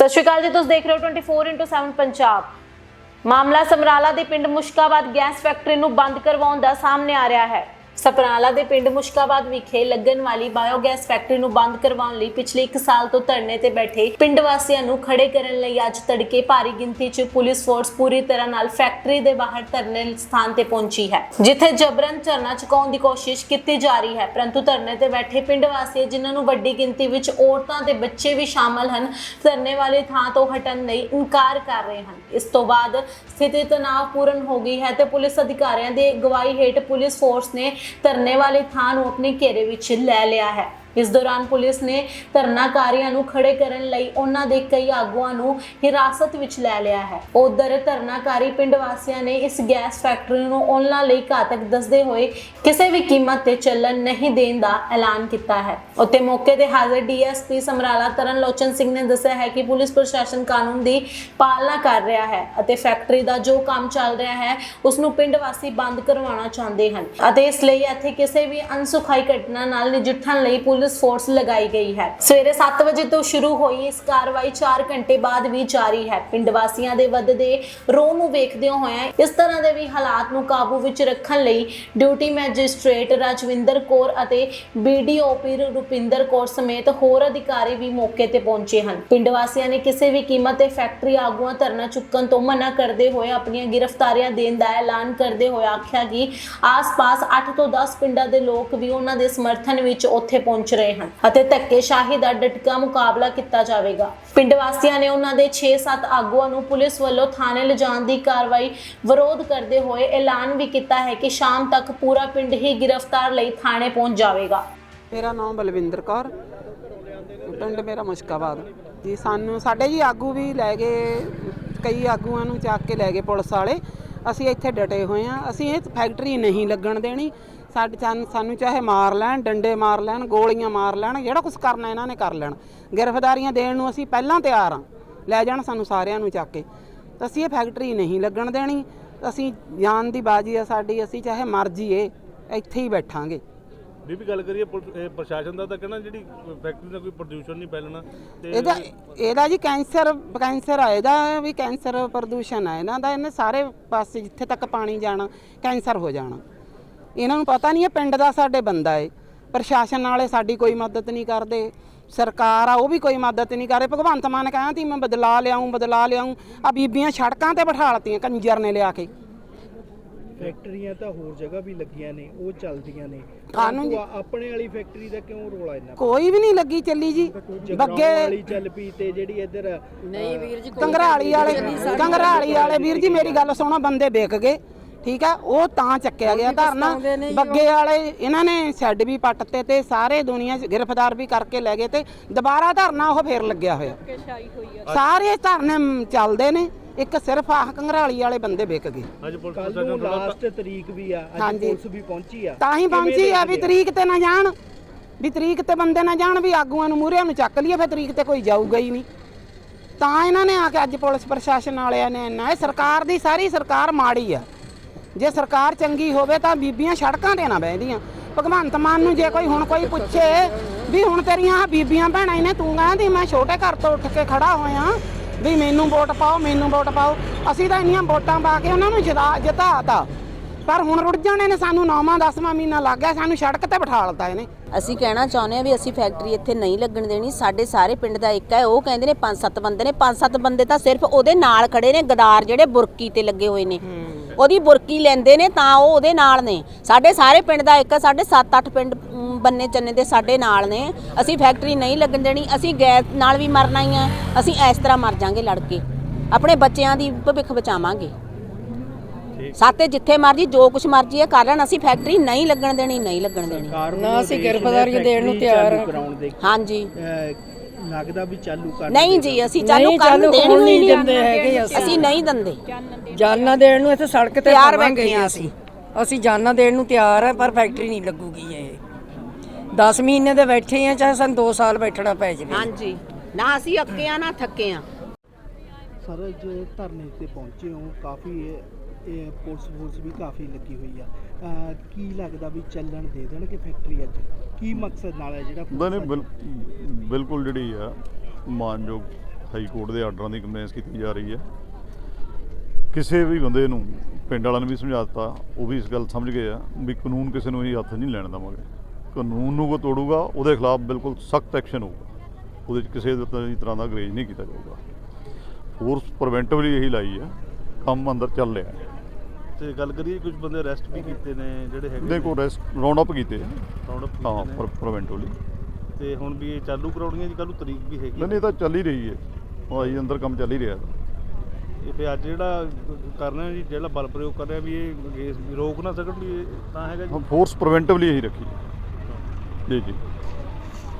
ਸਤਿ ਸ਼੍ਰੀ ਅਕਾਲ ਜੀ, ਤੁਸੀਂ ਦੇਖ ਰਹੇ ਹੋ 24/7 ਪੰਜਾਬ। ਮਾਮਲਾ ਸਮਰਾਲਾ ਦੇ ਪਿੰਡ ਮੁਸ਼ਕਾਬਾਦ ਗੈਸ ਫੈਕਟਰੀ ਨੂੰ ਬੰਦ ਕਰਵਾਉਣ ਦਾ ਸਾਹਮਣੇ ਆ ਰਿਹਾ ਹੈ। ਸਪਰਾਲਾ ਦੇ ਪਿੰਡ ਮੁਸ਼ਕਾਬਾਦ ਵਿਖੇ ਲੱਗਣ ਵਾਲੀ ਬਾਇਓਗੈਸ ਫੈਕਟਰੀ ਨੂੰ ਬੰਦ ਕਰਵਾਉਣ ਲਈ ਪਿਛਲੇ 1 ਸਾਲ ਤੋਂ ਧਰਨੇ ਤੇ ਬੈਠੇ ਪਿੰਡ ਵਾਸੀਆਂ ਨੂੰ ਖੜੇ ਕਰਨ ਲਈ ਅੱਜ ਤੜਕੇ ਭਾਰੀ ਗਿਣਤੀ 'ਚ ਪੁਲਿਸ ਫੋਰਸ ਪੂਰੀ ਤਰ੍ਹਾਂ ਨਾਲ ਫੈਕਟਰੀ ਦੇ ਬਾਹਰ ਧਰਨੇ ਸਥਾਨ ਤੇ ਪਹੁੰਚੀ ਹੈ, ਜਿੱਥੇ ਜਬਰਨ ਧਰਨਾ ਚੁਕਾਉਣ ਦੀ ਕੋਸ਼ਿਸ਼ ਕੀਤੀ ਜਾ ਰਹੀ ਹੈ। ਪਰੰਤੂ ਧਰਨੇ ਤੇ ਬੈਠੇ ਪਿੰਡ ਵਾਸੀ ਜਿਨ੍ਹਾਂ ਨੂੰ ਵੱਡੀ ਗਿਣਤੀ ਵਿੱਚ ਔਰਤਾਂ ਤੇ ਬੱਚੇ ਵੀ ਸ਼ਾਮਲ ਹਨ, ਧਰਨੇ ਵਾਲੀ ਥਾਂ ਤੋਂ ਹਟਣ ਲਈ ਇਨਕਾਰ ਕਰ ਰਹੇ ਹਨ। ਇਸ ਤੋਂ ਬਾਅਦ ਸਥਿਤੀ ਤਣਾਅਪੂਰਨ ਹੋ ਗਈ ਹੈ ਤੇ ਪੁਲਿਸ ਅਧਿਕਾਰੀਆਂ ਦੇ ਅਗਵਾਈ ਹੇਠ ਪੁਲਿਸ ਫੋਰਸ ਨੇ ਧਰਨੇ ਵਾਲੀ ਥਾਂ ਨੂੰ ਆਪਣੇ ਘੇਰੇ ਵਿੱਚ ਲੈ ਲਿਆ ਹੈ। ਇਸ ਦੌਰਾਨ ਪੁਲਿਸ ਨੇ ਧਰਨਾਕਾਰੀਆਂ ਨੂੰ ਖੜੇ ਕਰਨ ਲਈ ਉਹਨਾਂ ਦੇ ਕਈ ਆਗੂਆਂ ਨੂੰ ਹਿਰਾਸਤ ਵਿੱਚ ਲੈ ਲਿਆ ਹੈ। ਉਧਰ ਧਰਨਾਕਾਰੀ ਪਿੰਡ ਵਾਸੀਆਂ ਨੇ ਇਸ ਗੈਸ ਫੈਕਟਰੀ ਨੂੰ ਉਹਨਾਂ ਲਈ ਘਾਤਕ ਦੱਸਦੇ ਹੋਏ ਕਿਸੇ ਵੀ ਕੀਮਤ ਤੇ ਚੱਲਣ ਨਹੀਂ ਦੇਣ ਦਾ ਐਲਾਨ ਕੀਤਾ ਹੈ। ਉੱਤੇ ਮੌਕੇ ਤੇ ਹਾਜ਼ਰ ਡੀਐਸਪੀ ਸਮਰਾਲਾ ਤਰਨ ਲੋਚਨ ਸਿੰਘ ਨੇ ਦੱਸਿਆ ਹੈ ਕਿ ਪੁਲਿਸ ਪ੍ਰਸ਼ਾਸਨ ਕਾਨੂੰਨ ਦੀ ਪਾਲਣਾ ਕਰ ਰਿਹਾ ਹੈ ਅਤੇ ਫੈਕਟਰੀ ਦਾ ਜੋ ਕੰਮ ਚੱਲ ਰਿਹਾ ਹੈ ਉਸ ਨੂੰ ਪਿੰਡ ਵਾਸੀ ਬੰਦ ਕਰਵਾਉਣਾ ਚਾਹੁੰਦੇ ਹਨ ਅਤੇ ਇਸ ਲਈ ਇੱਥੇ ਕਿਸੇ ਵੀ ਅਨਸੁਖਾਈ ਘਟਨਾ ਨਾਲ ਨਜਿੱਠਣ ਲਈ ਪੁਲਿਸ ਫੋਰਸ ਲਗਾਈ ਗਈ ਹੈ। ਸਵੇਰੇ 7 ਵਜੇ ਤੋਂ ਸ਼ੁਰੂ ਹੋਈ ਇਸ ਕਾਰਵਾਈ 4 ਘੰਟੇ ਬਾਅਦ ਵੀ ਜਾਰੀ ਹੈ। ਪਿੰਡ ਵਾਸੀਆਂ ਦੇ ਵੱਧਦੇ ਰੋਹ ਨੂੰ ਵੇਖਦੇ ਹੋਏ ਇਸ ਤਰ੍ਹਾਂ ਦੇ ਵੀ ਹਾਲਾਤ ਨੂੰ ਕਾਬੂ ਵਿੱਚ ਰੱਖਣ ਲਈ ਡਿਊਟੀ ਮੈਜਿਸਟ੍ਰੇਟ ਰਾਜਵਿੰਦਰ ਕੌਰ ਅਤੇ ਬੀਡੀਓਪੀ ਰੁਪਿੰਦਰ ਕੌਰ ਸਮੇਤ ਹੋਰ ਅਧਿਕਾਰੀ ਵੀ ਮੌਕੇ ਤੇ ਪਹੁੰਚੇ ਹਨ। ਪਿੰਡ ਵਾਸੀਆਂ ਨੇ ਕਿਸੇ ਵੀ ਕੀਮਤ ਤੇ ਫੈਕਟਰੀ ਆਗੂਆਂ ਧਰਨਾ ਚੁੱਕਣ ਤੋਂ ਮਨਾ ਕਰਦੇ ਹੋਏ ਆਪਣੀਆਂ ਗ੍ਰਿਫਤਾਰੀਆਂ ਦੇਣ ਦਾ ਐਲਾਨ ਕਰਦੇ ਹੋਏ ਆਖਿਆ ਕਿ ਆਸ-ਪਾਸ 8 ਤੋਂ 10 ਪਿੰਡਾਂ ਦੇ ਲੋਕ ਵੀ ਉਹਨਾਂ ਦੇ ਸਮਰਥਨ ਵਿੱਚ ਉੱਥੇ ਪਹੁੰਚ ਰਹੇ ਹਨ ਅਤੇ ਧੱਕੇਸ਼ਾਹੀ ਦਾ ਡਟਕਾ ਮੁਕਾਬਲਾ ਕੀਤਾ ਜਾਵੇਗਾ। ਪਿੰਡ ਵਾਸੀਆਂ ਨੇ ਉਹਨਾਂ ਦੇ 6-7 ਆਗੂਆਂ ਨੂੰ ਪੁਲਿਸ ਵੱਲੋਂ ਥਾਣੇ ਲਿਜਾਣ ਦੀ ਕਾਰਵਾਈ ਵਿਰੋਧ ਕਰਦੇ ਹੋਏ ਐਲਾਨ ਵੀ ਕੀਤਾ ਹੈ ਕਿ ਸ਼ਾਮ ਤੱਕ ਪੂਰਾ ਪਿੰਡ ਹੀ ਗ੍ਰਿਫਤਾਰ ਲਈ ਥਾਣੇ ਪਹੁੰਚ ਜਾਵੇਗਾ। ਮੇਰਾ ਨਾਮ ਬਲਵਿੰਦਰ ਕੌਰ। ਪਿੰਡ ਮੇਰਾ ਮੁਸ਼ਕਾਬਾਦ। ਜੀ, ਸਾਨੂੰ, ਸਾਡੇ ਜੀ ਆਗੂ ਵੀ ਲੈ ਗਏ, ਕਈ ਆਗੂਆਂ ਨੂੰ ਚੱਕ ਕੇ ਲੈ ਗਏ ਪੁਲਿਸ ਵਾਲੇ। ਅਸੀਂ ਇੱਥੇ ਡਟੇ ਹੋਏ ਆ ਅਸੀਂ ਇਹ ਫੈਕਟਰੀ ਨਹੀਂ ਲੱਗਣ ਦੇਣੀ। ਸਾਡੇ ਸਾਨੂੰ- ਸਾਨੂੰ ਚਾਹੇ ਮਾਰ ਲੈਣ ਡੰਡੇ ਮਾਰ ਲੈਣ ਗੋਲੀਆਂ ਮਾਰ ਲੈਣ ਜਿਹੜਾ ਕੁਝ ਕਰਨਾ ਇਹਨਾਂ ਨੇ ਕਰ ਲੈਣ। ਗ੍ਰਿਫਤਾਰੀਆਂ ਦੇਣ ਨੂੰ ਅਸੀਂ ਪਹਿਲਾਂ ਤਿਆਰ ਆ ਲੈ ਜਾਣ ਸਾਨੂੰ ਸਾਰਿਆਂ ਨੂੰ ਚੱਕ ਕੇ। ਤਾਂ ਅਸੀਂ ਇਹ ਫੈਕਟਰੀ ਨਹੀਂ ਲੱਗਣ ਦੇਣੀ। ਅਸੀਂ ਜਾਨ ਦੀ ਬਾਜੀ ਆ ਸਾਡੀ ਅਸੀਂ ਚਾਹੇ ਮਰ ਜੀਏ ਇੱਥੇ ਹੀ ਬੈਠਾਂਗੇ। ਬੀਬੀ ਗੱਲ ਕਰੀਏ ਪ੍ਰਸ਼ਾਸਨ ਦਾ ਤਾਂ ਕਹਿਣਾ ਜਿਹੜੀ ਫੈਕਟਰੀ ਦਾ ਕੋਈ ਪ੍ਰਦੂਸ਼ਣ ਨਹੀਂ ਫੈਲਣਾ ਤੇ ਇਹਦਾ ਇਹਦਾ ਜੀ ਕੈਂਸਰ ਕੈਂਸਰ ਆ ਇਹਦਾ ਵੀ ਕੈਂਸਰ ਪ੍ਰਦੂਸ਼ਣ ਆ। ਇਹਨਾਂ ਦਾ ਇਹਨੇ ਸਾਰੇ ਪਾਸੇ ਜਿੱਥੇ ਤੱਕ ਪਾਣੀ ਜਾਣਾ ਕੈਂਸਰ ਹੋ ਜਾਣਾ। ਇਹਨਾਂ ਨੂੰ ਪਤਾ ਨਹੀਂ ਇਹ ਪਿੰਡ ਦਾ ਸਾਡੇ ਬੰਦਾ ਏ। ਪ੍ਰਸ਼ਾਸਨ ਵਾਲੇ ਸਾਡੀ ਕੋਈ ਮਦਦ ਨਹੀਂ ਕਰਦੇ। ਸਰਕਾਰ ਆ ਉਹ ਵੀ ਕੋਈ ਮਦਦ ਨਹੀਂ ਕਰ ਰਹੀ। ਭਗਵੰਤ ਮਾਨ ਕਹਿੰਦਾ ਤੀ ਮੈਂ ਬਦਲਾ ਲਿਆਉਂ ਬਦਲਾ ਲਿਆਉਂ ਆ ਬੀਬੀਆਂ ਸੜਕਾਂ ਤੇ ਬਿਠਾ ਲਤੀਆਂ ਕੰਜਰ ਨੇ ਲਿਆ ਕੇ। ਫੈਕਟਰੀਆਂ ਤਾਂ ਹੋਰ ਜਗ੍ਹਾ ਵੀ ਲੱਗੀਆਂ ਨੇ ਉਹ ਚੱਲਦੀਆਂ ਨੇ। ਕਾਨੂੰਨ ਆਪਣੇ ਵਾਲੀ ਫੈਕਟਰੀ ਦਾ ਕਿਉਂ ਰੋਲਾ ਇੰਨਾ? ਕੋਈ ਵੀ ਨਹੀਂ ਲੱਗੀ ਚੱਲੀ ਜੀ। ਬੱਗੇ ਵਾਲੀ ਚੱਲ ਪਈ ਤੇ ਜਿਹੜੀ ਇੱਧਰ ਕੰਗਰਾਲੀ ਵਾਲੇ ਕੰਗਰਾਲੀ ਵਾਲੇ ਵੀਰ ਜੀ ਮੇਰੀ ਗੱਲ ਸੁਣੋ ਬੰਦੇ ਵਿਕ ਗਏ। ਠੀਕ ਆ? ਉਹ ਤਾਂ ਚੱਕਿਆ ਗਿਆ ਧਰਨਾ। ਬੱਗੇ ਵਾਲੇ ਇਹਨਾਂ ਨੇ ਸ਼ੈੱਡ ਵੀ ਪੱਟਤੇ ਤੇ ਸਾਰੇ ਦੁਨੀਆ 'ਚ ਗ੍ਰਿਫਤਾਰ ਵੀ ਕਰਕੇ ਲੈ ਗਏ ਤੇ ਦੁਬਾਰਾ ਧਰਨਾ ਉਹ ਫੇਰ ਲੱਗਿਆ ਹੋਇਆ। ਸਾਰੇ ਧਰਨੇ ਚੱਲਦੇ ਨੇ। ਇੱਕ ਸਿਰਫ ਆਹ ਕੰਗਰਾਲੀ ਵਾਲੇ ਬੰਦੇ ਵਿਕ ਗਏ। ਅੱਜ ਪੁਲਿਸ ਨੂੰ ਥੋੜਾ ਲਾਸਟ ਤਰੀਕ ਵੀ ਆ। ਅੱਜ ਹਾਂਜੀ। ਪੁਲਿਸ ਵੀ ਪਹੁੰਚੀ ਆ। ਤਾਂ ਹੀ ਕਿਵੇਂ ਪਹੁੰਚੀ ਆ ਵੀ ਦੇਖਦੇ ਤਰੀਕ ਤੇ ਨਾ ਜਾਣ। ਵੀ ਤਰੀਕ ਤੇ ਬੰਦੇ ਨਾ ਜਾਣ ਵੀ ਆਗੂਆਂ ਨੂੰ ਮੂਹਰਿਆਂ ਨੂੰ ਚੱਕ ਲਈਏ ਫਿਰ ਤਰੀਕ ਤੇ ਕੋਈ ਜਾਊਗਾ ਹੀ ਨਹੀਂ। ਤਾਂ ਇਹਨਾਂ ਨੇ ਆ ਕੇ ਅੱਜ ਪੁਲਿਸ ਪ੍ਰਸ਼ਾਸਨ ਵਾਲਿਆਂ ਨੇ ਇਹ ਸਰਕਾਰ ਦੀ ਸਾਰੀ ਸਰਕਾਰ ਮਾੜੀ ਆ। ਜੇ ਸਰਕਾਰ ਚੰਗੀ ਹੋਵੇ ਤਾਂ ਬੀਬੀਆਂ ਸੜਕਾਂ ਤੇ ਨਾ ਬਹਿੰਦੀਆਂ। ਭਗਵੰਤ ਮਾਨ ਨੂੰ ਜੇ ਕੋਈ ਹੁਣ ਕੋਈ ਪੁੱਛੇ ਵੀ ਹੁਣ ਤੇਰੀਆਂ ਬੀਬੀਆਂ ਭੈਣਾਂ ਨੇ ਤੂੰ ਕਹਿੰਦੀ ਮੈਂ ਛੋਟੇ ਘਰ ਤੋਂ ਉੱਠ ਕੇ ਖੜਾ ਹੋਇਆ ਵੀ ਮੈਨੂੰ ਵੋਟ ਪਾਓ ਮੈਨੂੰ ਵੋਟ ਪਾਓ। ਅਸੀਂ ਤਾਂ ਇੰਨੀਆਂ ਵੋਟਾਂ ਪਾ ਕੇ ਉਹਨਾਂ ਨੂੰ ਜਿਤਾ ਜਿਤਾਤਾ। ਪਰ ਹੁਣ ਰੁੜ ਜਾਣੇ ਨੇ ਸਾਨੂੰ ਨੌਵਾਂ 10ਵਾਂ ਮਹੀਨਾ ਲੱਗ ਗਿਆ ਸਾਨੂੰ ਸੜਕ ਤੇ ਬਿਠਾ ਲਤਾ ਇਹਨੇ। ਅਸੀਂ ਕਹਿਣਾ ਚਾਹੁੰਦੇ ਹਾਂ ਵੀ ਅਸੀਂ ਫੈਕਟਰੀ ਇੱਥੇ ਨਹੀਂ ਲੱਗਣ ਦੇਣੀ ਸਾਡੇ ਸਾਰੇ ਪਿੰਡ ਦਾ ਇੱਕ ਹੈ ਉਹ ਕਹਿੰਦੇ ਨੇ ਪੰਜ ਸੱਤ ਬੰਦੇ ਨੇ ਪੰਜ ਸੱਤ ਬੰਦੇ ਤਾਂ ਸਿਰਫ ਉਹਦੇ ਨਾਲ ਖੜੇ ਨੇ ਗਦਾਰ ਜਿਹੜੇ ਬੁਰਕੀ ਤੇ ਲੱਗੇ ਹੋਏ ਨੇ। ਉਹਦੀ ਬੁਰਕੀ ਲੈਂਦੇ ਨੇ ਤਾਂ ਉਹ ਉਹਦੇ ਨਾਲ ਨੇ। ਸਾਡੇ ਸਾਰੇ ਪਿੰਡ ਦਾ ਇੱਕ ਸਾਡੇ 7-8 ਪਿੰਡ ਬੰਨੇ ਚੰਨੇ ਦੇ ਸਾਡੇ ਨਾਲ ਨੇ। ਅਸੀਂ ਫੈਕਟਰੀ ਨਹੀਂ ਲੱਗਣ ਦੇਣੀ ਅਸੀਂ ਗੈਸ ਨਾਲ ਵੀ ਮਰਨਾ ਹੀ। ਆ ਅਸੀਂ ਇਸ ਤਰ੍ਹਾਂ ਮਰ ਜਾਾਂਗੇ ਲੜ ਕੇ ਆਪਣੇ ਬੱਚਿਆਂ ਦੀ ਭਵਿੱਖ ਬਚਾਵਾਂਗੇ। ਸਾਤੇ ਜਿੱਥੇ ਮਰਜ਼ੀ ਜੋ ਕੁਛ ਮਰਜ਼ੀ ਹੈ ਕਰ ਲੈਣ। ਅਸੀਂ ਫੈਕਟਰੀ ਨਹੀਂ ਲੱਗਣ ਦੇਣੀ ਨਹੀਂ ਲੱਗਣ ਦੇਣੀ। ਨਾ ਅਸੀਂ ਗ੍ਰਿਫਤਾਰੀਆਂ ਦੇਣ ਨੂੰ ਤਿਆਰ ਹਾਂਜੀ। ਲੱਗਦਾ ਵੀ ਚਾਲੂ ਕਰ ਨਹੀਂ ਜੀ ਅਸੀਂ ਚਾਲੂ ਕਰਨ ਦੇਣ ਨੂੰ ਹੀ ਨਹੀਂ ਦਿੰਦੇ ਹੈਗੇ ਅਸੀਂ। ਨਹੀਂ ਦਿੰਦੇ। ਜਾਨਾਂ ਦੇਣ ਨੂੰ ਇੱਥੇ ਸੜਕ ਤੇ ਤਿਆਰ ਪਾਵਾਂਗੇ ਬੈਠੇ ਹਾਂ ਅਸੀਂ। ਅਸੀਂ। ਜਾਨਾਂ ਦੇਣ ਨੂੰ ਤਿਆਰ ਆ ਪਰ ਫੈਕਟਰੀ ਨਹੀਂ ਲੱਗੂਗੀ ਇਹ। 10 ਮਹੀਨੇ ਦੇ ਬੈਠੇ ਆ ਚਾਹੇ ਸਾਨੂੰ 2 ਸਾਲ ਬੈਠਣਾ ਪੈ ਜਾਵੇ। ਹਾਂਜੀ। ਨਾ ਅਸੀਂ ਅੱਕੇ ਆ ਨਾ ਥੱਕੇ ਆ ਸਰ ਜੋ ਧਰਨੇ ਤੇ ਪਹੁੰਚੇ ਹੋ ਕਾਫੀ ਇਹ- ਪੁਲਿਸ ਫੋਰਸ ਵੀ ਕਾਫੀ ਲੱਗੀ ਹੋਈ ਆ। ਕੀ ਲੱਗਦਾ ਵੀ ਚੱਲਣ ਦੇ ਦੇਣਗੇ ਫੈਕਟਰੀ ਅੱਜ? ਕੀ ਮਕਸਦ ਨਾਲ ਹੈ ਜਿਹੜਾ ਨਹੀਂ ਨਹੀਂ, ਬਿਲ- ਬਿਲਕੁਲ ਜਿਹੜੀ ਆ, ਮਾਨਯੋਗ ਹਾਈ ਕੋਰਟ ਦੇ ਆਰਡਰਾਂ ਦੀ ਕੰਪਲੇਂਸ ਕੀਤੀ ਜਾ ਰਹੀ ਹੈ। ਕਿਸੇ ਵੀ ਬੰਦੇ ਨੂੰ, ਪਿੰਡ ਵਾਲਿਆਂ ਨੇ ਵੀ ਸਮਝਾ ਦਿੱਤਾ, ਉਹ ਵੀ ਇਸ ਗੱਲ ਸਮਝ ਗਏ ਆ ਵੀ ਕਾਨੂੰਨ ਕਿਸੇ ਨੂੰ ਹੀ ਹੱਥ ਨਹੀਂ ਲੈਣ ਦੇਵਾਂਗੇ। ਕਾਨੂੰਨ ਨੂੰ ਕੋ ਤੋੜੂਗਾ, ਉਹਦੇ ਖਿਲਾਫ ਬਿਲਕੁਲ ਸਖਤ ਐਕਸ਼ਨ ਹੋਊਗਾ। ਉਹਦੇ 'ਚ ਕਿਸੇ ਵੀ ਤਰ੍ਹਾਂ ਦਾ ਗਰੇਜ ਨਹੀਂ ਕੀਤਾ ਜਾਊਗਾ। ਫੋਰਸ ਪ੍ਰੀਵੈਂਟਿਵਲੀ ਇਹੀ ਲਾਈ ਹੈ, ਕੰਮ ਅੰਦਰ ਚੱਲ ਰਿਹਾ ਹੈ। ਤੇ ਗੱਲ ਕਰੀਏ ਕੁਝ ਬੰਦੇ ਅਰੈਸਟ ਵੀ ਕੀਤੇ ਨੇ ਜਿਹੜੇ ਹੈਗੇ ਕੋਲ ਰੈਸਟ ਰਾਉਂਡ ਅਪ ਕੀਤੇ ਆ। ਰਾਉਂਡ ਅਪ ਹਾਂ ਕੀਤੇ ਨੇ। ਪ੍ਰੀਵੈਂਟਿਵਲੀ ਤੇ ਹੁਣ ਵੀ ਇਹ ਚਾਲੂ ਕਰਾਉਣੀਆਂ ਜੀ? ਕੱਲ ਨੂੰ ਤਰੀਕ ਵੀ ਹੈਗੀ ਨਹੀਂ ਨਹੀਂ ਇਹ ਤਾਂ ਚੱਲ ਹੀ ਰਹੀ ਹੈ। ਉਹ ਆਈ ਅੰਦਰ ਕੰਮ ਚੱਲ ਹੀ ਰਿਹਾ। ਇਹ ਤੇ ਅੱਜ ਜਿਹੜਾ ਕਰ ਰਹੇ ਆ ਜੀ ਜਿਹੜਾ ਬਲ ਪ੍ਰਯੋਗ ਕਰ ਰਿਹਾ ਵੀ ਇਹ ਕੇਸ ਵੀ ਰੋਕ ਨਾ ਸਕਣ ਵੀ ਇਹ ਤਾਂ ਹੈਗਾ ਜੀ? ਹਾਂ ਫੋਰਸ ਪ੍ਰੀਵੈਂਟਿਵਲੀ ਇਹੀ ਰੱਖੀ। ਹੈ। ਜੀ ਜੀ।